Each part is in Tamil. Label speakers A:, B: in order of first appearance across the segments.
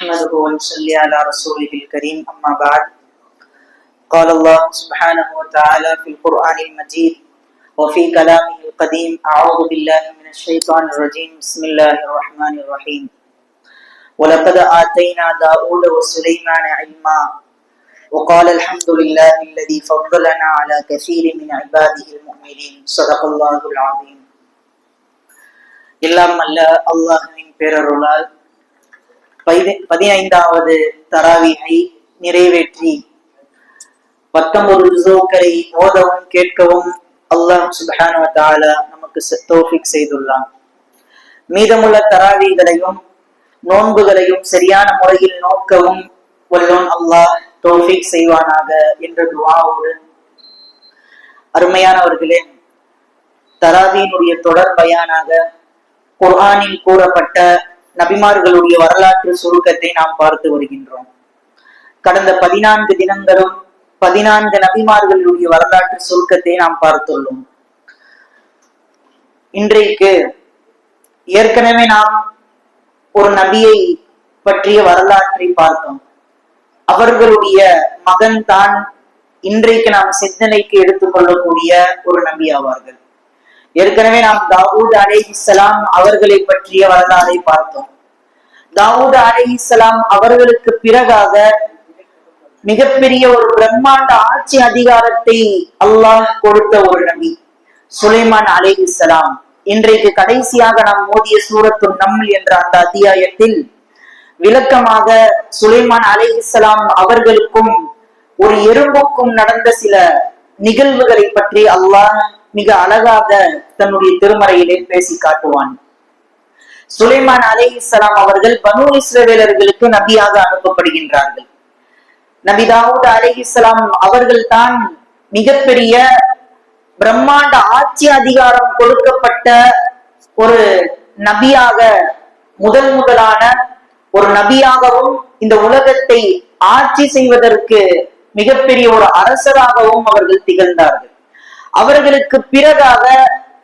A: نحمده ونصلي على رسوله الكريم أما بعد قال الله سبحانه وتعالى في القرآن المجيد وفي كلامه القديم أعوذ بالله من الشيطان الرجيم بسم الله الرحمن الرحيم ولقد آتينا داود وسليمان علما وقال الحمد لله الذي فضلنا على كثير من عباده المؤمنين صدق الله العظيم எல்லாம் அல்ல அல்லாஹுவின் பேரருளால் பதி- பதினைந்தாவது தராவியை நிறைவேற்றி. பத்தொன்பது ரிசோக்களை ஓதவும் கேட்கவும் அல்லாஹ் சுபஹான வ நமக்கு தோஃபிக் செய்துள்ளான். மீதமுள்ள தராவிகளையும் நோன்புகளையும் சரியான முறையில் நோக்கவும் வல்லோன் அல்லாஹ் தோஃபிக் செய்வானாக என்ற துஆவோடு அருமையானவர்களே தராவியினுடைய தொடர் பயானாக குர்ஆனில் கூறப்பட்ட நபிமார்களுடைய வரலாற்று சுருக்கத்தை நாம் பார்த்து வருகின்றோம். கடந்த பதினான்கு தினங்களும் பதினான்கு நபிமார்களுடைய வரலாற்று சுருக்கத்தை நாம் பார்த்துள்ளோம். இன்றைக்கு ஏற்கனவே நாம் ஒரு நபியை பற்றிய வரலாற்றை பார்த்தோம். அவர்களுடைய மகன் தான் இன்றைக்கு நாம் சிந்தனைக்கு எடுத்துக்கொள்ளக்கூடிய ஒரு நபி ஆவார்கள். ஏற்கனவே நாம் தாவூத் அலைஹிஸ்ஸலாம் அவர்களை பற்றிய வரலாறை பார்த்தோம். தாவூத் அலைஹிஸ்ஸலாம் அவர்களுக்கு பிறகாக மிகப்பெரிய ஒரு பிரம்மாண்ட ஆட்சி அதிகாரத்தை அல்லாஹ் கொடுத்த ஒரு நபி சுலைமான் அலைஹிஸ்ஸலாம் இன்றைக்கு கடைசியாக நாம் மோதிய சூரத்து நம்மில் என்ற அந்த அத்தியாயத்தில் விளக்கமாக சுலைமான் அலைஹிஸ்ஸலாம் அவர்களுக்கும் ஒரு எறும்புக்கும் நடந்த சில நிகழ்வுகளை பற்றி அல்லாஹ் மிக அழகாக தன்னுடைய திருமறையிலே பேசி காட்டுவான். சுலைமான் அலைஹிஸ்ஸலாம் அவர்கள் பனு இஸ்ரவேலர்களுக்கு நபியாக அனுப்பப்படுகின்றார்கள். நபி தாவூத் அலைஹிஸ்ஸலாம் அவர்கள் தான் மிகப்பெரிய பிரம்மாண்ட ஆட்சி அதிகாரம் கொடுக்கப்பட்ட ஒரு நபியாக முதல் முதலான ஒரு நபியாகவும் இந்த உலகத்தை ஆட்சி செய்வதற்கு மிகப்பெரிய ஒரு அரசராகவும் அவர்கள் திகழ்ந்தார்கள். அவர்களுக்கு பிறகாக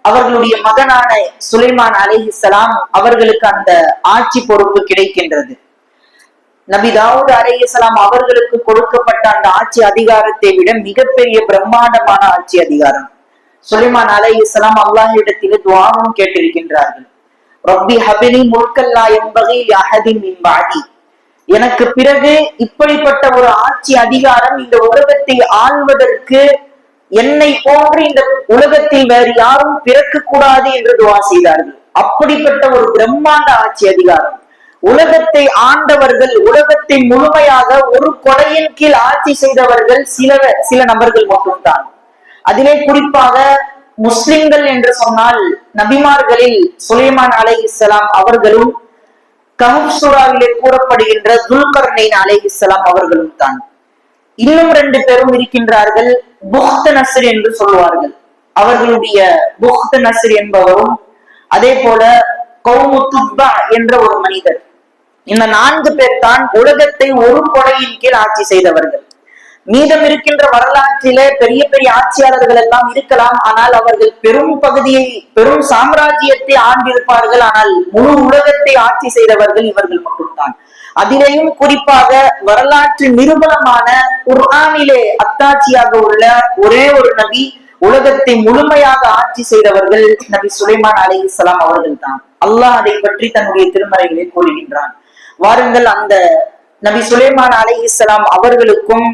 A: அவர்களுடைய மகனான சுலைமான் அலைஹிஸ்ஸலாம் அவர்களுக்கு அந்த ஆட்சி பொறுப்பு கிடைக்கின்றது. நபி தாவூத் அலைஹிஸ்ஸலாம் அவர்களுக்கு கொடுக்கப்பட்ட அந்த ஆட்சி அதிகாரத்தை விட மிகப்பெரிய பிரம்மாண்டமான ஆட்சி அதிகாரம். சுலைமான் அலைஹிஸ்ஸலாம் அல்லாஹ்விடத்தில் துவாவும் கேட்டிருக்கின்றார்கள். ரப்பி ஹபினி முல்கல்லா என்பகை அஹதின் மின் பாதி எனக்கு பிறகு இப்படிப்பட்ட ஒரு ஆட்சி அதிகாரம் இந்த உலகத்தை ஆள்வதற்கு என்னை போன்று இந்த உலகத்தில் வேறு யாரும் பிறக்க கூடாது என்று துவா செய்தார்கள். அப்படிப்பட்ட ஒரு பிரம்மாண்ட ஆட்சி அதிகாரம். உலகத்தை ஆண்டவர்கள் உலகத்தை முழுமையாக ஒரு கொடையின் கீழ் ஆட்சி செய்தவர்கள் சில சில நபர்கள் மட்டும்தான். அதிலே குறிப்பாக முஸ்லிம்கள் என்று சொன்னால் நபிமார்களில் சுலைமான் அலை இஸ்லாம் அவர்களும் கஹப் கூறப்படுகின்ற துல்கர்னைன் அலை இஸ்லாம் அவர்களும் தான் இன்னும் ரெண்டு பேரும் இருக்கின்றார்கள். புக்த நசர் என்று சொல்லுவார்கள். அவர்களுடைய புக்த நசர் என்பவரும் அதே போல கௌமு துப்பா என்ற ஒரு மனிதர். இந்த நான்கு பேர் தான் உலகத்தை ஒரு கொடையின் கீழ் ஆட்சி செய்தவர்கள். மீதம் இருக்கின்ற வரலாற்றிலே பெரிய பெரிய ஆட்சியாளர்கள் எல்லாம் இருக்கலாம் ஆனால் அவர்கள் பெரும் பகுதியை பெரும் சாம்ராஜ்யத்தை ஆண்டிருப்பார்கள் ஆனால் முழு உலகத்தை ஆட்சி செய்தவர்கள் இவர்கள் மட்டும்தான். அதிலேயும் குறிப்பாக வரலாற்று நிரூபணமான குர்ஆனிலே அத்தாட்சியாக உள்ள ஒரே ஒரு நபி உலகத்தை முழுமையாக ஆட்சி செய்தவர்கள் நபி சுலைமான் அலைஹிஸ்ஸலாம் அவர்கள் தான் அல்லாஹ் அதை பற்றி தன்னுடைய திருமறைகளை கூறுகின்றான். வாருங்கள் அந்த நபி சுலைமான் அலைஹிஸ்ஸலாம் அவர்களுக்கும்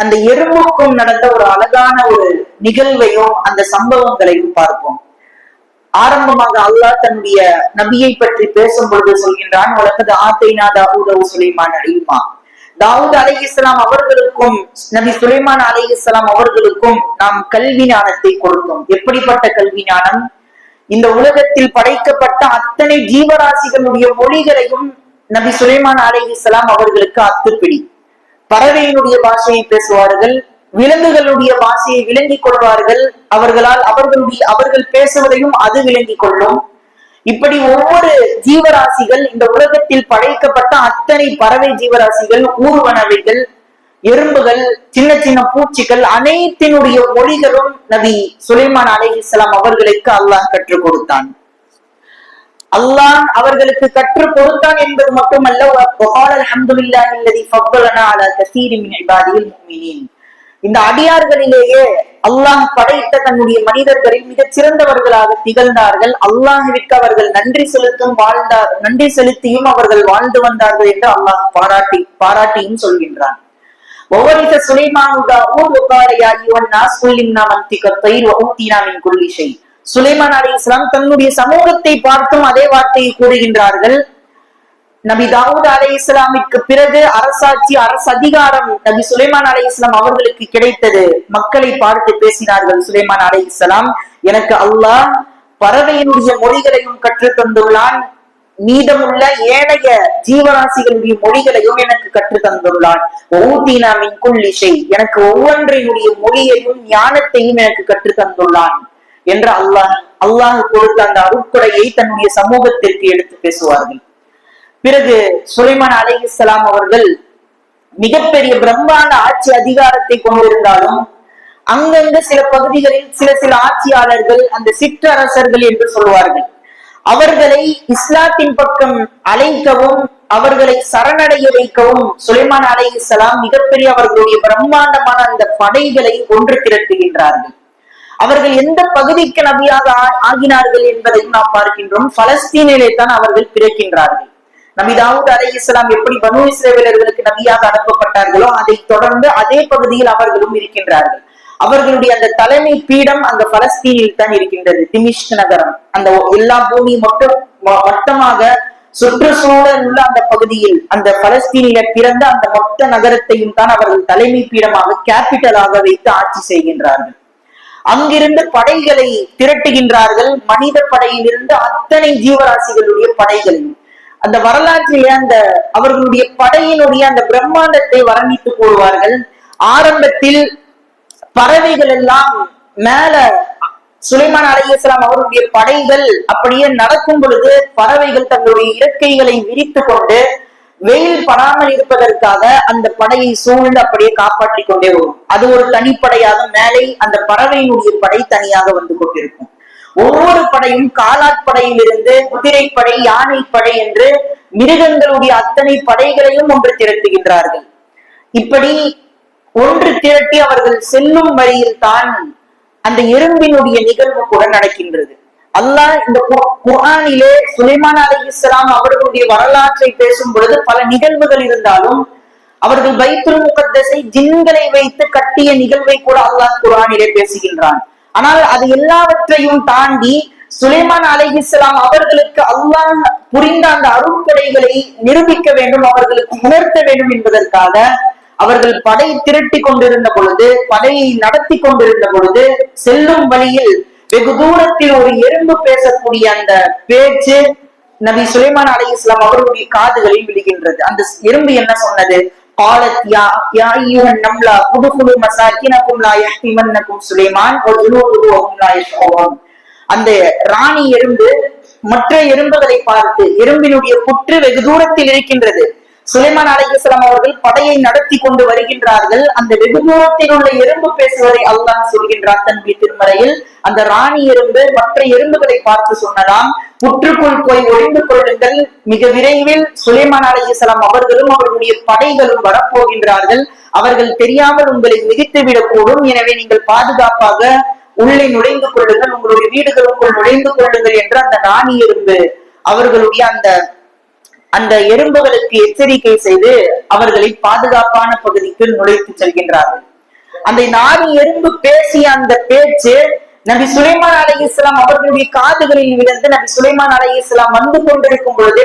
A: அந்த எறும்புக்கும் நடந்த ஒரு அழகான ஒரு நிகழ்வையும் அந்த சம்பவங்களையும் பார்ப்போம். ஆரம்பமாக அல்லாஹ் தன்னுடைய நபியை பற்றி பேசும் பொழுது சொல்கின்றான் உலகது ஆத்தைனா தாவூதவு சுலைமான் அலிமா. தாவூத் அலை இஸ்லாம் அவர்களுக்கும் நபி சுலைமான் அலை இஸ்லாம் அவர்களுக்கும் நாம் கல்வி ஞானத்தை கொடுத்தோம். எப்படிப்பட்ட கல்வி ஞானம்? இந்த உலகத்தில் படைக்கப்பட்ட அத்தனை ஜீவராசிகளுடைய மொழிகளையும் நபி சுலைமான் அலை இஸ்லாம் அவர்களுக்கு அத்துப்பிடி. பறவையினுடைய பாஷையை பேசுவார்கள் விலங்குகளுடைய பாசையை விளங்கிக் கொள்வார்கள். அவர்களால் அவர்களுடைய அவர்கள் பேசுவதையும் அது விளங்கிக் கொள்ளும். இப்படி ஒவ்வொரு ஜீவராசிகள் இந்த உலகத்தில் படைக்கப்பட்ட அத்தனை பறவை ஜீவராசிகள் ஊர்வனவைகள் எறும்புகள் சின்ன சின்ன பூச்சிகள் அனைத்தினுடைய மொழிகளும் நபி சுலைமான் அலைஹிஸ்ஸலாம் அவர்களுக்கு அல்லாஹ் கற்றுக் கொடுத்தான். அல்லாஹ் அவர்களுக்கு கற்றுக் கொடுத்தான் என்பது மட்டுமல்ல இந்த அடியார்களிலேயே அல்லாஹ் படைத்த தன்னுடைய மனிதர்களில் மிகச் சிறந்தவர்களாக திகழ்ந்தார்கள். அல்லாஹுவிற்கு அவர்கள் நன்றி செலுத்தும் வாழ்ந்தார் நன்றி செலுத்தியும் அவர்கள் வாழ்ந்து வந்தார்கள் என்று அல்லாஹ் பாராட்டி பாராட்டியும் சொல்கின்றான். ஒவ்வொரு சுலைமான் அலி இஸ்லாம் தன்னுடைய சமூகத்தை பார்த்தும் அதே வார்த்தையை கூறுகின்றார்கள். நபி தாவூத் அலை இஸ்லாமிற்கு பிறகு அரசாட்சி அரசு அதிகாரம் நபி சுலைமான் அலை இஸ்லாம் அவர்களுக்கு கிடைத்தது. மக்களை பார்த்து பேசினார்கள் சுலைமான் அலை இஸ்லாம் எனக்கு அல்லாஹ் பறவையினுடைய மொழிகளையும் கற்று தந்துள்ளான். மீதமுள்ள ஏனைய ஜீவராசிகளுடைய மொழிகளையும் எனக்கு கற்றுத் தந்துள்ளான். ஊத்தீனா மின் குல்லிஷை எனக்கு ஒவ்வொன்றினுடைய மொழியையும் ஞானத்தையும் எனக்கு கற்றுத் தந்துள்ளான் என்று அல்லாஹ் அல்லாஹ் கொடுத்த அந்த அருட்கொடையை தன்னுடைய சமூகத்திற்கு எடுத்து பேசுவார்கள். பிறகு சுலைமான் அலைஹிஸ்ஸலாம் அவர்கள் மிகப்பெரிய பிரம்மாண்ட ஆட்சி அதிகாரத்தை கொண்டிருந்தாலும் அங்கங்க சில பகுதிகளில் சில சில ஆட்சியாளர்கள் அந்த சிற்றரசர்கள் என்று சொல்வார்கள். அவர்களை இஸ்லாத்தின் பக்கம் அழைக்கவும் அவர்களை சரணடைய வைக்கவும் சுலைமான் அலைஹிஸ்ஸலாம் மிகப்பெரிய அவர்களுடைய பிரம்மாண்டமான அந்த படைகளை ஒன்று திரட்டுகின்றார்கள். அவர்கள் எந்த பகுதிக்கு நபியாக ஆகினார்கள் என்பதையும் நாம் பார்க்கின்றோம். பலஸ்தீனிலே தான் அவர்கள் பிறக்கின்றார்கள். நபி தாவூத் அலை இஸ்லாம் எப்படி பனு இஸ்ரேலர்களுக்கு நபியாக அனுப்பப்பட்டார்களோ அதை தொடர்ந்து அதே பகுதியில் அவர்களும் இருக்கின்றார்கள். அவர்களுடைய அந்த தலைமை பீடம் அந்த பலஸ்தீனில் தான் இருக்கின்றது திமிஷ் நகரம். அந்த எல்லா பூமி மட்டும் மொத்தமாக சுற்றுச்சூழல் உள்ள அந்த பகுதியில் அந்த பலஸ்தீனில பிறந்த அந்த மொத்த நகரத்தையும் தான் அவர்கள் தலைமை பீடமாக கேபிட்டலாக வைத்து ஆட்சி செய்கின்றார்கள். அங்கிருந்து படைகளை திரட்டுகின்றார்கள் மனித படையிலிருந்து அத்தனை ஜீவராசிகளுடைய படைகளையும். அந்த வரலாற்றிலே அந்த அவர்களுடைய படையினுடைய அந்த பிரம்மாண்டத்தை வர்ணித்து கூறுவார்கள். ஆரம்பத்தில் பறவைகள் எல்லாம் மேல சுலைமான் அலைஹிஸ்ஸலாம் அவருடைய படைகள் அப்படியே நடக்கும் பொழுது பறவைகள் தங்களுடைய இறக்கைகளை விரித்து கொண்டு வெயில் படாமல் இருப்பதற்காக அந்த படையை சூழ்ந்து அப்படியே காப்பாற்றிக் கொண்டே வரும். அது ஒரு தனிப்படையாக மேலே அந்த பறவையினுடைய படை தனியாக வந்து கொண்டிருக்கும். ஒவ்வொரு படையும் காலாட்படையிலிருந்து குதிரைப்படை யானைப்படை என்று மிருகங்களுடைய அத்தனை படைகளையும் ஒன்று திரட்டுகின்றார்கள். இப்படி ஒன்று திரட்டி அவர்கள் செல்லும் வழியில் தான் அந்த எறும்பினுடைய நிகழ்வு கூட நடக்கின்றது. அல்லாஹ் இந்த கு- சுலைமான் சுலைமான் இஸ்லாம் அவர்களுடைய வரலாற்றை பேசும் பொழுது பல நிகழ்வுகள் இருந்தாலும் அவர்கள் பைத்துல் முகத்தசை ஜின்களை வைத்து கட்டிய நிகழ்வை கூட அல்லாஹ் குரானிலே பேசுகின்றான். ஆனால் அது எல்லாவற்றையும் தாண்டி சுலைமான் அலைஹிஸ்ஸலாம் அவர்களுக்கு அல்லாஹ் புரிந்த அந்த அருட்கொடைகளை நிரூபிக்க வேண்டும் அவர்களுக்கு உணர்த்த வேண்டும் என்பதற்காக அவர்கள் படை திரட்டி கொண்டிருந்த பொழுது படையை நடத்தி கொண்டிருந்த பொழுது செல்லும் வழியில் வெகு தூரத்தில் ஒரு எறும்பு பேசக்கூடிய அந்த பேச்சு நபி சுலைமான் அலை இஸ்லாம் அவர்களுடைய காதுகளில் விழுகின்றது. அந்த எறும்பு என்ன சொன்னது? قالت يا يا ايها النملة ادخلوا مساكنكم لا يحطمنكم سليمان وجنوده وهم لا يشعرون அந்த ராணி எறும்பு மற்ற எறும்புகளை பார்த்து எறும்பினுடைய புற்று வெகு தூரத்தில் இருக்கின்றது சுலைமான் அலைஹிஸ்ஸலாம் அவர்கள் படையை நடத்தி கொண்டு வருகின்றார்கள் அந்த வெகு தூரத்தில் உள்ள எறும்பு பேசுவதை அல்லாஹ் சொல்கின்றான் தன்னுடைய திருமறையில் அந்த ராணி எறும்பு மற்ற எறும்புகளை பார்த்து சொன்னதாம் புற்றுக்குள் போய் ஒளிந்து கொள்ளுங்கள். மிக விரைவில் சுலைமான் அலைஹிஸ்ஸலாம் அவர்களும் அவர்களுடைய படைகளும் வரப்போகின்றார்கள். அவர்கள் தெரியாமல் உங்களை மிதித்து விடக்கூடும். எனவே நீங்கள் பாதுகாப்பாக உள்ளே நுழைந்து கொள்ளுங்கள். உங்களுடைய வீடுகளுக்குள் நுழைந்து கொள்ளுங்கள் என்று அந்த நாணி எறும்பு அவர்களுடைய அந்த அந்த எறும்புகளுக்கு எச்சரிக்கை செய்து அவர்களை பாதுகாப்பான பகுதிக்கு நுழைத்து செல்கின்றார்கள். அந்த நாணி எறும்பு பேசிய அந்த பேச்சு நபி சுலைமான் அலை இஸ்லாம் அவர்களுடைய காதுகளில் விழுந்து நபி சுலைமான் அலை இஸ்லாம் வந்து கொண்டிருக்கும் பொழுதே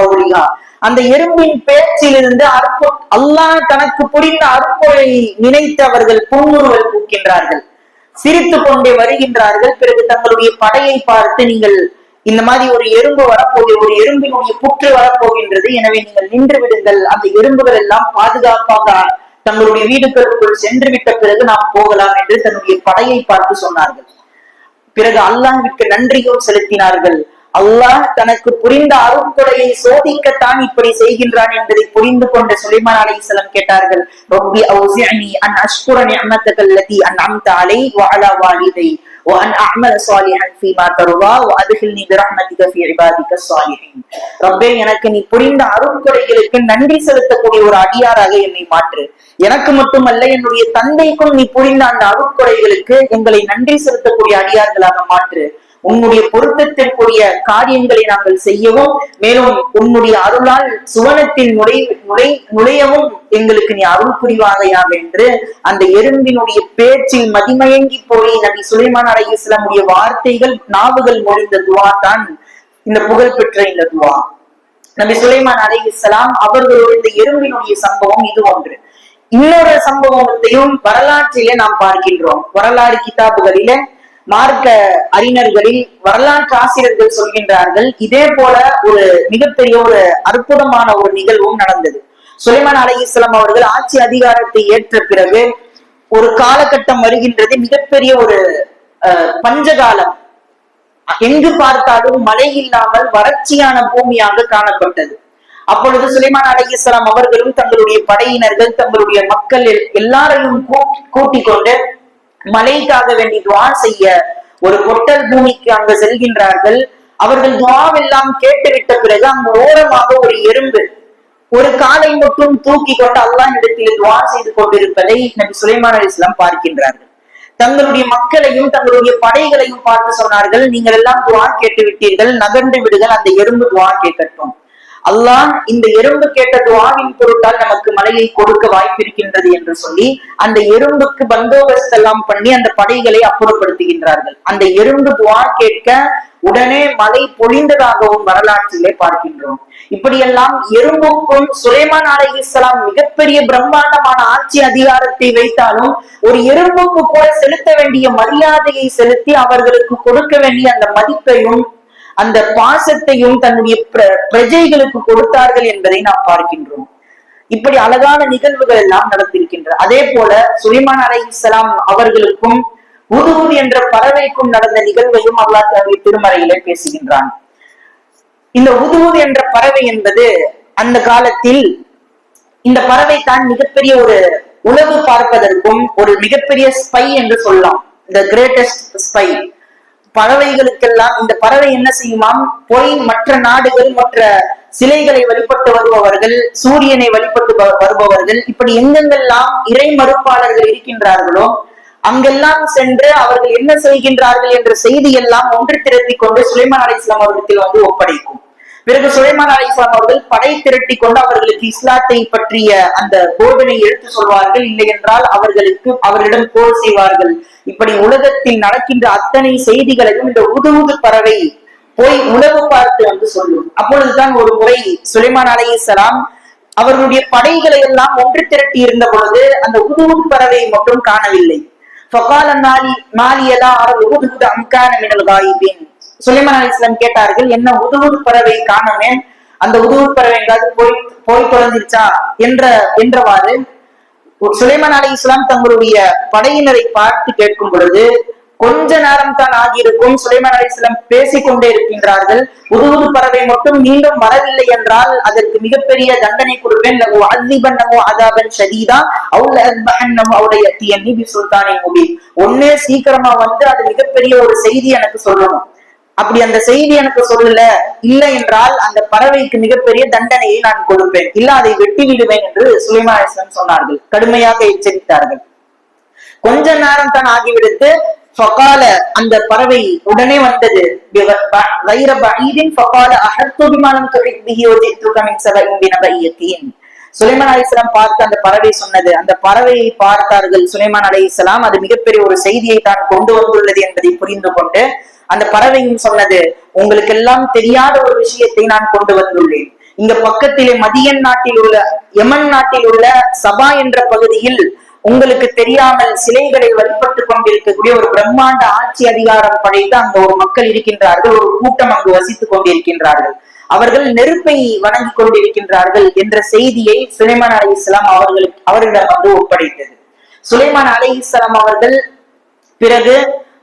A: கௌரியா அந்த எறும்பின் பேச்சிலிருந்து அற்பு அல்லாஹ் தனக்கு புரிந்த அற்பொழை நினைத்து அவர்கள் புன்முறுவல் பூக்கின்றார்கள். சிரித்து கொண்டே வருகின்றார்கள். பிறகு தங்களுடைய படையை பார்த்து நீங்கள் இந்த மாதிரி ஒரு எறும்பு வரப்போகிற ஒரு எறும்பினுடைய புற்று வரப்போகின்றது. எனவே நீங்கள் நின்று விடுங்கள். அந்த எறும்புகள் எல்லாம் பாதுகாப்பாக தங்களுடைய வீடுகளுக்குள் சென்று விட்ட பிறகு நாம் போகலாம் என்று தன்னுடைய படையை பார்த்து சொன்னார்கள். பிறகு அல்லாஹ்விற்கு நன்றியும் செலுத்தினார்கள். அல்லாஹ் தனக்கு புரிந்த அருட்கொடையை சோதிக்கத்தான் இப்படி செய்கின்றான் என்பதை புரிந்து கொண்ட சுலைமான் அலைஹிஸ்ஸலாம் கேட்டார்கள். ரப்பி அன் அஷ்குர நிஅமத்தக அன் அன்அம்த அலை வ வாலிதை. وأن أعمل صالحا فيما ترضى وأدخلني برحمتك في عبادك الصالحين ரப்பே எனக்கு நீ புரிந்த அருட்கொடைகளுக்கு நன்றி செலுத்தக்கூடிய ஒரு அடியாராக என்னை மாற்று எனக்கு மட்டுமல்ல என்னுடைய தந்தைக்கும் நீ புரிந்த அந்த அருட்கொடைகளுக்கு எங்களை நன்றி செலுத்தக்கூடிய அடியார்களாக மாற்று உன்னுடைய பொருத்தத்திற்குரிய காரியங்களை நாங்கள் செய்யவும் மேலும் உன்னுடைய அருளால் சுவனத்தில் நுழை நுழை நுழையவும் எங்களுக்கு நீ அருள் புரிவாகையாம் என்று அந்த எறும்பினுடைய பேச்சில் மதிமயங்கி போய் நபி சுலைமான் அலை இஸ்லாமுடைய வார்த்தைகள் நாவுகள் மொழிந்த துவா தான் இந்த புகழ்பெற்ற இந்த துவா. நபி சுலைமான் அலை இஸ்லாம் அவர்களுடைய இந்த எறும்பினுடைய சம்பவம் இது ஒன்று. இன்னொரு சம்பவத்தையும் வரலாற்றிலே நாம் பார்க்கின்றோம். வரலாறு கிதாபுகளிலே மார்க்க அறிஞர்களில் வரலாற்று ஆசிரியர்கள் சொல்கின்றார்கள் இதே போல ஒரு மிகப்பெரிய ஒரு அற்புதமான ஒரு நிகழ்வும் நடந்தது. சுலைமான் அலை இஸ்லாம் அவர்கள் ஆட்சி அதிகாரத்தை ஏற்ற பிறகு ஒரு காலகட்டம் வருகின்றது மிகப்பெரிய ஒரு அஹ், பஞ்சகாலம். எங்கு பார்த்தாலும் மழை இல்லாமல் வறட்சியான பூமியாக காணப்பட்டது. அப்பொழுது சுலைமான் அலைஹிஸ்ஸலாம் அவர்களும் தங்களுடைய படையினர்கள் தங்களுடைய மக்கள் எல்லாரையும் கூட்டி- கூட்டிக் கொண்டு மலைக்காக வேண்டி துவா செய்ய ஒரு பொட்டல் பூமிக்கு அங்கு செல்கின்றார்கள். அவர்கள் துவாவெல்லாம் கேட்டுவிட்ட பிறகு அங்கு ஓரமாக ஒரு எறும்பு ஒரு காலை மட்டும் தூக்கி கொண்டு அல்லாஹ் இடத்தில் துவா செய்து கொண்டிருப்பதை நபி சுலைமான் அலிஸ்லாம் பார்க்கின்றார்கள். தங்களுடைய மக்களையும் தங்களுடைய படைகளையும் பார்த்து சொன்னார்கள் நீங்கள் எல்லாம் துவா கேட்டு விட்டீர்கள் நகர்ந்து விடுங்கள் அந்த எறும்பு துவா கேட்கட்டும். அல்லாஹ் இந்த எறும்பு கேட்ட துவாவின் பொருட்டால் நமக்கு மலையை கொடுக்க வாய்ப்பிருக்கின்றது என்று சொல்லி அந்த எறும்புக்கு பந்தோபஸ்து எல்லாம் பண்ணி அந்த படைகளை அப்புறப்படுத்துகின்றார்கள். அந்த எறும்பு துவா கேட்க உடனே மலை பொழிந்ததாகவும் வரலாற்றிலே பார்க்கின்றோம். இப்படியெல்லாம் எறும்புக்கும் சுலைமான் அலைஹிஸ்ஸலாம் மிகப்பெரிய பிரம்மாண்டமான ஆட்சி அதிகாரத்தை வைத்தாலும் ஒரு எறும்புக்கு கூட செலுத்த வேண்டிய மரியாதையை செலுத்தி அவர்களுக்கு கொடுக்க வேண்டிய அந்த மதிப்பையும் அந்த பாசத்தையும் தன்னுடைய பிர- பிரஜைகளுக்கு கொடுத்தார்கள் என்பதை நாம் பார்க்கின்றோம். இப்படி அழகான நிகழ்வுகள் எல்லாம் நடந்திருக்கின்றன அதே போல சுலைமான் அலைஹிஸ்ஸலாம் அவர்களுக்கும் உதுகுது என்ற பறவைக்கும் நடந்த நிகழ்வையும் அல்லா தன்னுடைய திருமறையிலே பேசுகின்றான். இந்த உதுகுது என்ற பறவை என்பது அந்த காலத்தில் இந்த பறவை தான் மிகப்பெரிய ஒரு உளவு பார்ப்பதற்கும் ஒரு மிகப்பெரிய ஸ்பை என்று சொல்லலாம். த கிரேட்டஸ்ட் ஸ்பை பறவைகளுக்கெல்லாம் இந்த பறவை என்ன செய்யுமாம்? போய் மற்ற நாடுகள் மற்ற சிலைகளை வழிபட்டு வருபவர்கள் சூரியனை வழிபட்டு வருபவர்கள் இப்படி எங்கெங்கெல்லாம் இறை மறுப்பாளர்கள் இருக்கின்றார்களோ அங்கெல்லாம் சென்று அவர்கள் என்ன செய்கின்றார்கள் என்ற செய்தி எல்லாம் ஒன்று திரட்டி கொண்டு சுலைமான் அலி இஸ்லாம் அவர்களிடத்தில் வந்து ஒப்படைக்கும். பிறகு சுலைமான் அலி இஸ்லாம் அவர்கள் படை திரட்டி கொண்டு அவர்களுக்கு இஸ்லாத்தை பற்றிய அந்த போதனை எடுத்து சொல்வார்கள். இல்லை என்றால் அவர்களுக்கு அவர்களிடம் போர் செய்வார்கள். இப்படி உலகத்தில் நடக்கின்ற அத்தனை செய்திகளையும் இந்த உதுவுது பறவை போய் உளவு பார்த்து வந்து சொல்லும். அப்பொழுதுதான் ஒரு முறை சுலைமான் அலைஹிஸ்ஸலாம் அவர்களுடைய படைகளை எல்லாம் ஒன்று திரட்டி இருந்த பொழுது அந்த உதுவுது பறவை மட்டும் காணவில்லை. ஃபகால நாலி மாலியலா அரல் உதுவுது அம்கான மினல் காயிபின். சுலைமான் அலிஸ்லாம் கேட்டார்கள் என்ன உதுவுது பறவை காணமே? அந்த உதுவுது பறவை எங்காவது போய் போய் தொலைஞ்சிருச்சா என்ற என்றவாறு சுலைமான் அலி இஸ்லாம் தங்களுடைய படையினரை பார்த்து கேட்கும் பொழுது கொஞ்ச நேரம் தான் ஆகியிருக்கும் சுலைமான் அலி இஸ்லாம் பேசிக்கொண்டே இருக்கின்றார்கள். உதுவுது பறவை மட்டும் மீண்டும் வரவில்லை என்றால் அதற்கு மிகப்பெரிய தண்டனை கொடுப்பேன். லகு அசிபன்னமோ அதாபன் ஷதீதா. அவுல அஸ்பஹன்னமோ அவருடைய தீயன்னி பி சுல்தானே முபி ஒன்னே சீக்கிரமா வந்து அது மிகப்பெரிய ஒரு செய்தி எனக்கு சொல்லணும். அப்படி அந்த செய்தி எனக்கு சொல்லல. இல்லை என்றால் அந்த பறவைக்கு மிகப்பெரிய தண்டனையை நான் கொடுப்பேன். இல்ல அதை வெட்டி விடுவேன் என்று சுலைமான் சொன்னார்கள். கடுமையாக எச்சரித்தார்கள். கொஞ்ச நேரம் தான் ஆகிவிடுத்து ஃபகால அந்த பறவை உடனே வந்தது. வைர பகீதின் ஃபகால அகர்த்தோபிமானம் தொழில் சுலைமான் அலிஸ்லாம் பார்த்து அந்த பறவை சொன்னது. அந்த பறவையை பார்த்தார்கள். சுலைமான் அலி இஸ்லாம் அது மிகப்பெரிய ஒரு செய்தியை தான் கொண்டு வந்துள்ளது என்பதை புரிந்து கொண்டு அந்த பறவையும் சொன்னது உங்களுக்கு எல்லாம் தெரியாத ஒரு விஷயத்தை நான் கொண்டு வந்துள்ளேன். இங்க பக்கத்திலே மதியன் நாட்டில் உள்ள யமன் நாட்டில் உள்ள சபா என்ற பகுதியில் உங்களுக்கு தெரியாமல் சிலைகளை வழிபட்டு கொண்டிருக்கக்கூடிய ஒரு பிரம்மாண்ட ஆட்சி அதிகாரம் படைத்து அங்க ஒரு மக்கள் இருக்கின்றார்கள். ஒரு கூட்டம் அங்கு வசித்துக் கொண்டிருக்கின்றார்கள். அவர்கள் நெருப்பை வணங்கிக் கொண்டிருக்கின்றார்கள் என்ற செய்தியை சுலைமான் அலி இஸ்லாம் அவர்களுக்கு அவர்களிடம் வந்து ஒப்படைத்தது. சுலைமான் அலி இஸ்லாம் அவர்கள் பிறகு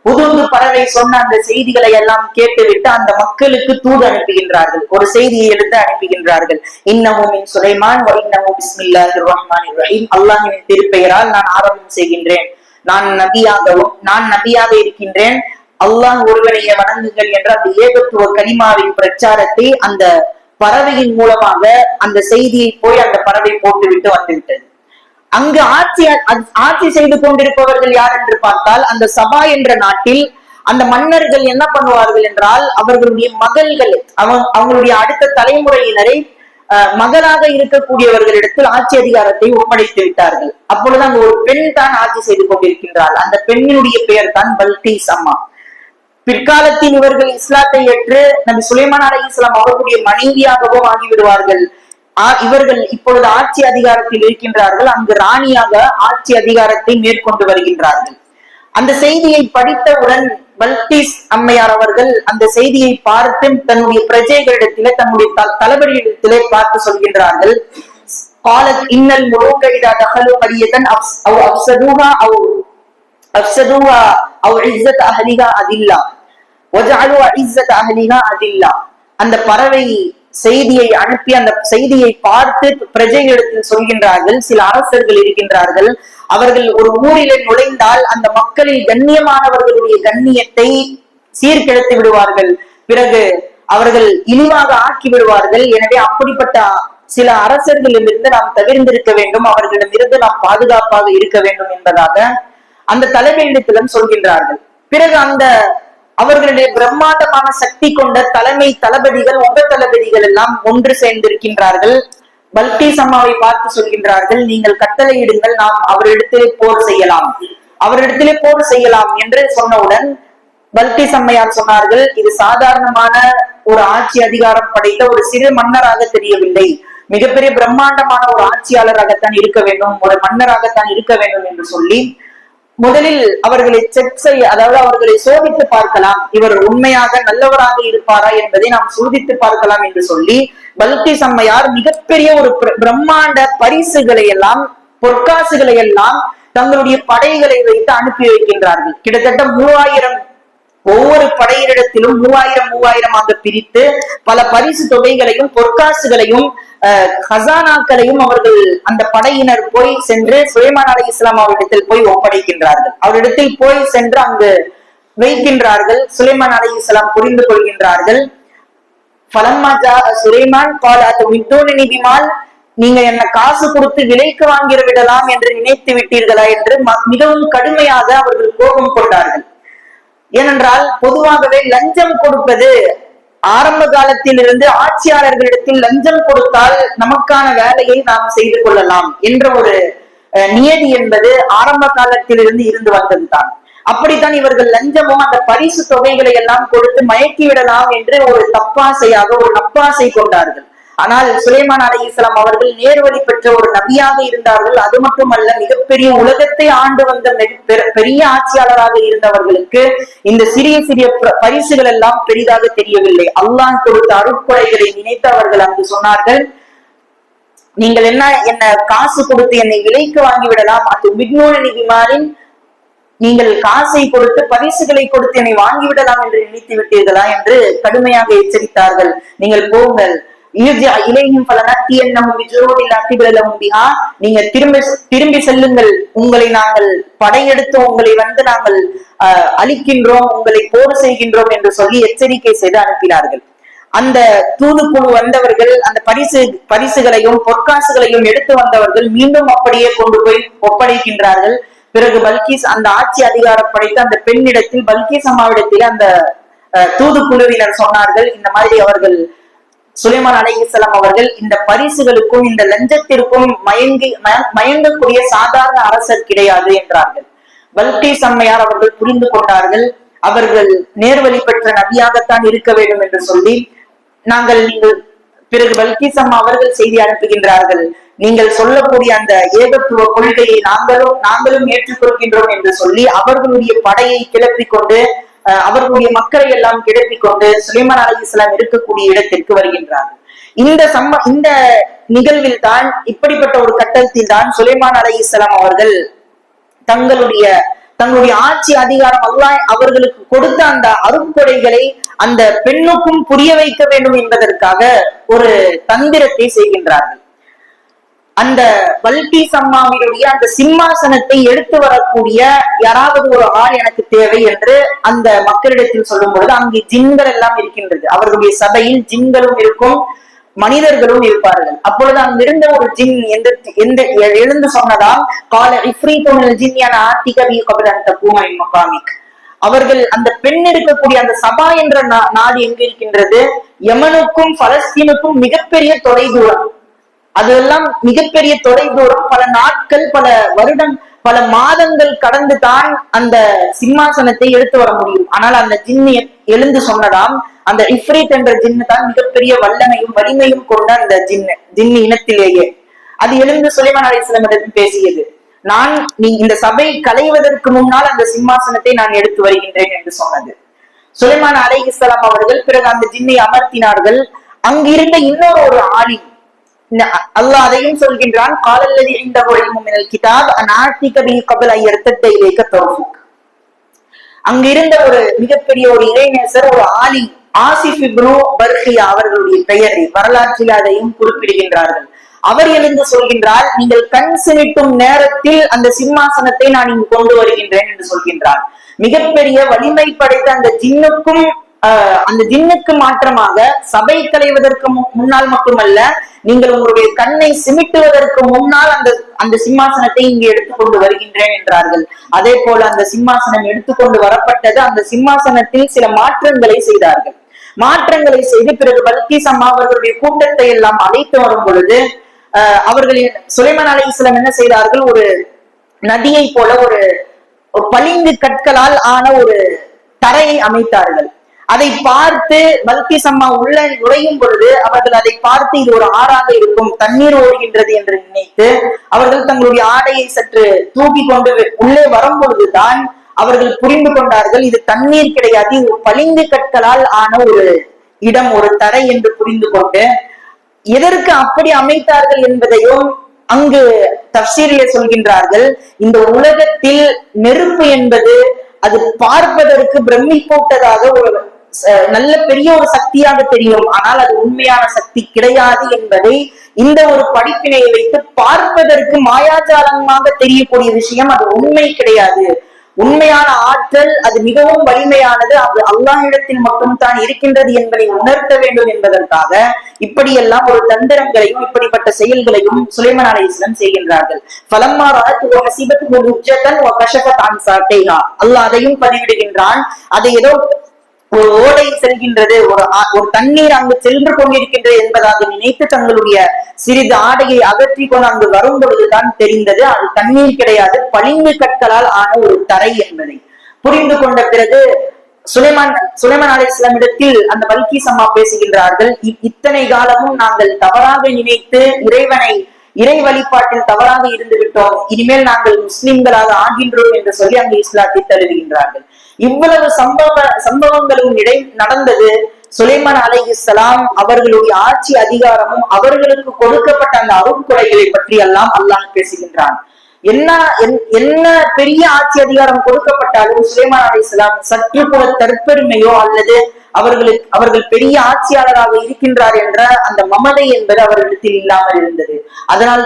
A: புதுந்து பறவை சொன்ன அந்த செய்திகளை எல்லாம் கேட்டுவிட்டு அந்த மக்களுக்கு தூது அனுப்புகின்றார்கள். ஒரு செய்தியை எடுத்து அனுப்புகின்றார்கள். இன்னமும் என் சுலைமான் இன்னமும் பிஸ்மில்லாஹிர் ரஹ்மான் ரஹீம். அல்லாஹின் திருப்பெயரால் நான் ஆரம்பம் செய்கின்றேன். நான் நபியாகவும் நான் நபியாக இருக்கின்றேன். அல்லாஹ் ஒருவனைய வணங்குங்கள் என்ற அந்த ஏகத்துவ கனிமாவின் பிரச்சாரத்தை அந்த பறவையின் மூலமாக அந்த செய்தியை போய் அந்த பறவை போட்டுவிட்டு வந்துவிட்டது. அங்கு ஆட்சி ஆட்சி செய்து கொண்டிருப்பவர்கள் யார் என்று பார்த்தால் அந்த சபா என்ற நாட்டில் அந்த மன்னர்கள் என்ன பண்ணுவார்கள் என்றால் அவர்களுடைய மகள்கள் அவங்க அவங்களுடைய அடுத்த தலைமுறையினரை மகளாக இருக்கக்கூடியவர்களிடத்தில் ஆட்சி அதிகாரத்தை ஒப்படைத்து விட்டார்கள். அப்பொழுது அங்கு ஒரு பெண் தான் ஆட்சி செய்து கொண்டிருக்கின்றாள். அந்த பெண்ணினுடைய பெயர் தான் பல்கீஸ் அம்மா. பிற்காலத்தில் இவர்கள் இஸ்லாத்தை ஏற்று நபி சுலைமான் அலி இஸ்லாம் அவர்களுடைய மனைவியாகவும் ஆகிவிடுவார்கள் இவர்கள் இப்பொழுது ஆட்சி அதிகாரத்தில் இருக்கின்றார்கள் அங்கு ராணியாக ஆட்சி அதிகாரத்தை மேற்கொண்டு வருகின்றார்கள் அந்த செய்தியை படித்தவுடன் பல்கீஸ் அம்மையார் அவர்கள் அந்த செய்தியை பார்த்து தன்னுடைய பிரஜைகளிடத்திலே தன்னுடைய தளபதியிடத்திலே பார்த்து சொல்கின்றார்கள் قالت ان الملوك اذا دخلوا قريه او افسدوها او افسدوها او عزه اهلها اذلة அந்த பறவை செய்தியை அனுப்பி அந்த செய்தியை பார்த்து பிரஜைகளிடத்தில் சொல்கின்றார்கள். சில அரசர்கள் இருக்கின்றார்கள். அவர்கள் ஒரு ஊரிலே நுழைந்தால் அந்த மக்களில் கண்ணியமானவர்களுடைய கண்ணியத்தை சீர்கெடுத்து விடுவார்கள். பிறகு அவர்கள் இழிவாக ஆக்கி விடுவார்கள். எனவே அப்படிப்பட்ட சில அரசர்களிலிருந்து நாம் தவிர்ந்திருக்க வேண்டும். அவர்களிடமிருந்து நாம் பாதுகாப்பாக இருக்க வேண்டும் என்பதாக அந்த தலைமையிடத்திலும் சொல்கின்றார்கள். பிறகு அந்த அவர்களுடைய பிரம்மாண்டமான சக்தி கொண்ட தலைமை தளபதிகள் உப தளபதிகள் எல்லாம் ஒன்று சேர்ந்திருக்கின்றார்கள். பல்கீஸ் அம்மாவை பார்த்து சொல்கின்றார்கள் நீங்கள் கட்டளையிடுங்கள் நாம் அவரிடத்திலே போர் செய்யலாம். அவரிடத்திலே போர் செய்யலாம் என்று சொன்னவுடன் பல்கீஸ் அம்மையார் சொன்னார்கள் இது சாதாரணமான ஒரு ஆட்சி அதிகாரம் படைத்த ஒரு சிறு மன்னராக தெரியவில்லை. மிகப்பெரிய பிரம்மாண்டமான ஒரு ஆட்சியாளராகத்தான் இருக்க வேண்டும் ஒரு மன்னராகத்தான் இருக்க வேண்டும் என்று சொல்லி முதலில் அவர்களை செக் செய்ய அதாவது அவர்களை சோதித்து பார்க்கலாம். இவர் உண்மையாக நல்லவராக இருப்பாரா என்பதை நாம் சோதித்து பார்க்கலாம் என்று சொல்லி பல்கி சம்மையார் மிகப்பெரிய ஒரு பிரம்மாண்ட பரிசுகளை எல்லாம் பொற்காசுகளை எல்லாம் தங்களுடைய படைகளை வைத்து அனுப்பி வைக்கின்றார்கள். கிட்டத்தட்ட மூவாயிரம் ஒவ்வொரு படையினிடத்திலும் மூவாயிரம் மூவாயிரமாக பிரித்து பல பரிசு தொகைகளையும் பொற்காசுகளையும் ஹசானாக்களையும் அவர்கள் அந்த படையினர் போய் சென்று சுலைமான் அலி இஸ்லாம் அவரிடத்தில் போய் ஒப்படைக்கின்றார்கள். அவரிடத்தில் போய் சென்று அங்கு வைக்கின்றார்கள். சுலைமான் அலி இஸ்லாம் புரிந்து கொள்கின்றார்கள். சுலைமான் நிபிமால் நீங்க என்ன காசு கொடுத்து விலைக்கு வாங்கிட விடலாம் என்று நினைத்து விட்டீர்களா? என்று மிகவும் கடுமையாக அவர்கள் கோபம் கொண்டார்கள். ஏனென்றால் பொதுவாகவே லஞ்சம் கொடுப்பது ஆரம்ப காலத்தில் இருந்து ஆட்சியாளர்களிடத்தில் லஞ்சம் கொடுத்தால் நமக்கான வேலையை நாம் செய்து கொள்ளலாம் என்ற ஒரு நியதி என்பது ஆரம்ப காலத்திலிருந்து இருந்து வந்ததுதான். அப்படித்தான் இவர்கள் லஞ்சமும் அந்த பரிசு தொகைகளை எல்லாம் கொடுத்து மயக்கி விடலாம் என்று ஒரு தப்பாசையாக ஒரு நப்பாசை கொண்டார்கள். ஆனால் சுலைமான் அலி இஸ்லாம் அவர்கள் நேர்வழி பெற்ற ஒரு நபியாக இருந்தார்கள். அது மட்டுமல்ல மிகப்பெரிய உலகத்தை ஆண்டு வந்த பெரிய ஆட்சியாளராக இருந்தவர்களுக்கு இந்த சிறிய சிறிய பரிசுகள் எல்லாம் பெரிதாக தெரியவில்லை. அல்லாஹ் கொடுத்த அருட்கொலைகளை நினைத்து அவர்கள் அங்கு சொன்னார்கள் நீங்கள் என்ன என்ன காசு கொடுத்து என்னை விலைக்கு வாங்கிவிடலாம் அது விக்னோட நிதிமாரின் நீங்கள் காசை கொடுத்து பரிசுகளை கொடுத்து என்னை வாங்கிவிடலாம் என்று நினைத்து விட்டீர்களா? என்று கடுமையாக எச்சரித்தார்கள். நீங்கள் போங்கள் நீங்க திரும்ப திரும்பி செல்லுங்கள். உங்களை நாங்கள் படையெடுத்து உங்களை வந்து நாங்கள் அழிக்கின்றோம் உங்களை போர் செய்கின்றோம் என்று சொல்லி எச்சரிக்கை செய்து அனுப்பினார்கள். அந்த தூதுக்குழு வந்தவர்கள் அந்த பரிசு பரிசுகளையும் பொற்காசுகளையும் எடுத்து வந்தவர்கள் மீண்டும் அப்படியே கொண்டு போய் ஒப்படைக்கின்றார்கள். பிறகு பல்கீஸ் அந்த ஆட்சி அதிகாரம் படைத்து அந்த பெண்ணிடத்தில் பல்கீஸ் அம்மாவிடத்தில் அந்த தூதுக்குழுவினர் சொன்னார்கள் இந்த மாதிரி அவர்கள் சுலைமான் அலை இஸ்லாம் அவர்கள் இந்த பரிசுகளுக்கும் இந்த லஞ்சத்திற்கும் மயங்கி மயங்கக்கூடிய சாதாரண அரசர் கிடையாது என்றார்கள். வல்கை சம்மையார் அவர்கள் புரிந்து கொண்டார்கள். அவர்கள் நேர்வழி பெற்ற நபியாகத்தான் இருக்க வேண்டும் என்று சொல்லி நாங்கள் நீங்கள் பிறகு பல்கீஸ் அம்மா அவர்கள் செய்தி அனுப்புகின்றார்கள். நீங்கள் சொல்லக்கூடிய அந்த ஏகத்துவ கொள்கையை நாங்களும் நாங்களும் ஏற்றுக்கொள்கின்றோம் என்று சொல்லி அவர்களுடைய படையை கிளப்பிக் கொண்டு அவர்களுடைய மக்களை எல்லாம் கிடத்தி கொண்டு சுலைமான் அலி இஸ்லாம் இருக்கக்கூடிய இடத்திற்கு வருகின்றார்கள். இந்த சம்ம இந்த நிகழ்வில் தான் இப்படிப்பட்ட ஒரு கட்டத்தில் தான் சுலைமான் அலி இஸ்லாம் அவர்கள் தங்களுடைய தங்களுடைய ஆட்சி அதிகாரம் அல்லாஹ் அவர்களுக்கு கொடுத்த அந்த அருட்கொடைகளை அந்த பெண்ணுக்கும் புரிய வைக்க வேண்டும் என்பதற்காக ஒரு தந்திரத்தை செய்கின்றார்கள். அந்த பல்கீஸ் அம்மாவினுடைய அந்த சிம்மாசனத்தை எடுத்து வரக்கூடிய யாராவது ஒரு ஆள் எனக்கு தேவை என்று அந்த மக்களிடத்தில் சொல்லும் பொழுது அங்கே ஜின்கள் எல்லாம் இருக்கின்றது. அவர்களுடைய சபையில் ஜின்களும் இருக்கும் மனிதர்களும் இருப்பார்கள். அப்பொழுது அங்கிருந்த ஒரு ஜின் எந்த எந்த எழுந்து சொன்னதால் கால இஃப்ரீத்துல் ஜின் என ஆத்திகவி அந்த பூமை மகாமிக். அவர்கள் அந்த பெண் இருக்கக்கூடிய அந்த சபா என்ற நா- நாடு எங்க இருக்கின்றது? யமனுக்கும் பலஸ்தீனுக்கும் மிகப்பெரிய தொலைதூரம். அதெல்லாம் மிகப்பெரிய தொலைதூரம் பல நாட்கள் பல வருடம் பல மாதங்கள் கடந்து தான் அந்த சிம்மாசனத்தை எடுத்து வர முடியும். ஆனால் அந்த ஜின்னு எழுந்து சொன்னதாம் அந்த இஃப்ரீத் என்ற ஜின்னு தான் மிகப்பெரிய வல்லமையும் வலிமையும் கொண்ட அந்த ஜின்னு ஜின்னு இனத்திலேயே. அது எழுந்து சுலைமான் அலிஸ்லமிடம் பேசியது நான் நீ இந்த சபை கலைவதற்கு முன்னால் அந்த சிம்மாசனத்தை நான் எடுத்து வருகின்றேன் என்று சொன்னது. சுலைமான் அலை இஸ்லாம் அவர்கள் பிறகு அந்த ஜின்னை அமர்த்தினார்கள். அங்கிருந்த இன்னொரு ஒரு ஆலிம் அல்லாஹ் அதையும் சொல்கின்றான் காலல்லதி இந்த மினல் கிதாப் அநாத்திக பிஹி கபல் ஐயர்த்தத்தை இலேக்க தௌஃபிக். அங்கிருந்த ஒரு மிகப்பெரிய ஒரு இளைஞர் ஒரு ஆலி ஆசிஃப் இப்னு பர்ஹியா அவர்களுடைய பெயரை வரலாற்றில் அதையும் குறிப்பிடுகின்றார்கள். அவர் எழுந்து சொல்கின்றார் நீங்கள் கண் சிமிட்டும் நேரத்தில் அந்த சிம்மாசனத்தை நான் இங்கு கொண்டு வருகின்றேன் என்று சொல்கின்றார். மிகப்பெரிய வலிமை படைத்த அந்த ஜின்னுக்கும் அந்த ஜின்னுக்கு மாற்றமாக சபை கலைவதற்கு முன்னால் மட்டுமல்ல நீங்கள் உங்களுடைய கண்ணை சிமிட்டுவதற்கு முன்னால் அந்த அந்த சிம்மாசனத்தை இங்கு எடுத்துக்கொண்டு வருகின்றேன் என்றார்கள். அதே போல அந்த சிம்மாசனம் எடுத்துக்கொண்டு வரப்பட்டது அந்த சிம்மாசனத்தில் சில மாற்றங்களை செய்தார்கள். மாற்றங்களை செய்து பிறகு பல்கீஸ் அம்மா அவர்களுடைய கூட்டத்தை எல்லாம் அழைத்து வரும் பொழுது ஆஹ், அவர்களின் சுலைமன் அலை என்ன செய்தார்கள்? ஒரு நதியை போல ஒரு ஒரு பளிங்கு கற்களால் ஆன ஒரு தரையை அமைத்தார்கள். அதை பார்த்து பல்கிஸ் அம்மா உள்ள நுழையும் பொழுது அவர்கள் அதை பார்த்து இது ஒரு ஆறாக இருக்கும் தண்ணீர் ஓடுகின்றது என்று நினைத்து அவர்கள் தங்களுடைய ஆடையை சற்று தூக்கி கொண்டு உள்ளே வரும் பொழுதுதான் அவர்கள் புரிந்து கொண்டார்கள் இது தண்ணீர் கிடையாது இது பளிங்கு கற்களால் ஆன ஒரு இடம் ஒரு தரை என்று புரிந்து கொண்டு எதற்கு அப்படி அமைத்தார்கள் என்பதையும் அங்கு தப்சீரிலே சொல்கின்றார்கள். இந்த உலகத்தில் நெருப்பு என்பது அது பார்ப்பதற்கு பிரமிப்பூட்டதாக ஒரு நல்ல பெரிய ஒரு சக்தியாக தெரியும். ஆனால் அது உண்மையான சக்தி கிடையாது என்பதை இந்த ஒரு படிப்பினை வைத்து பார்ப்பதற்கு மாயாஜாலமாக தெரியக்கூடிய விஷயம் அது உண்மை கிடையாது. உண்மையான ஆற்றல் அது மிகவும் வலிமையானது. அது அல்லாஹிடத்தில் மட்டும்தான் இருக்கின்றது என்பதை உணர்த்த வேண்டும் என்பதற்காக இப்படியெல்லாம் ஒரு தந்திரங்களையும் இப்படிப்பட்ட செயல்களையும் சுலைமான் அலைஹிஸ்ஸலாம் செய்கின்றார்கள். ஃபலம்மா ரஅத்து உச்சத்தன் அல்லாஹ் அதையும் பதிவிடுகின்றான். அதை ஏதோ ஒரு ஓடை செல்கின்றது ஒரு ஒரு தண்ணீர் அங்கு சென்று கொண்டிருக்கின்றது என்பதாக நினைத்து தங்களுடைய சிறிது ஆடையை அகற்றி கொண்டு அங்கு வரும் பொழுதுதான் தெரிந்தது அது தண்ணீர் கிடையாது பளிங்கு கற்களால் ஆன ஒரு தரை என்பதை. புரிந்து கொண்ட பிறகு சுலைமான் சுலைமான் சிலமிடத்தில் அந்த பல்கீஸ் அம்மா பேசுகின்றார்கள் இத்தனை காலமும் நாங்கள் தவறாக நினைத்து இறைவனை இறை வழிபாட்டில் தவறாக இருந்து விட்டோம் இனிமேல் நாங்கள் முஸ்லிம்களாக ஆகின்றோம் என்று சொல்லி அங்கு இஸ்லாத்தை தழுவுகின்றார்கள். இவ்வளவு சம்பவ சம்பவங்களும் இடை நடந்தது. சுலைமான் இஸ்லாம் அவர்களுடைய ஆட்சி அதிகாரமும் அவர்களுக்கு கொடுக்கப்பட்ட அந்த அருட்கொலைகளை பற்றி எல்லாம் அல்லாஹ் பேசுகின்றான். என்ன என்ன பெரிய ஆட்சி அதிகாரம் கொடுக்கப்பட்டாலும் சுலைமான் அலைஹிஸ்ஸலாம் சற்று கூட தற்பெருமையோ அல்லது அவர்களுக்கு அவர்கள் பெரிய ஆட்சியாளராக இருக்கின்றார் என்ற அந்த மமதை என்பது அவர்களிடத்தில் இல்லாமல் இருந்தது. அதனால்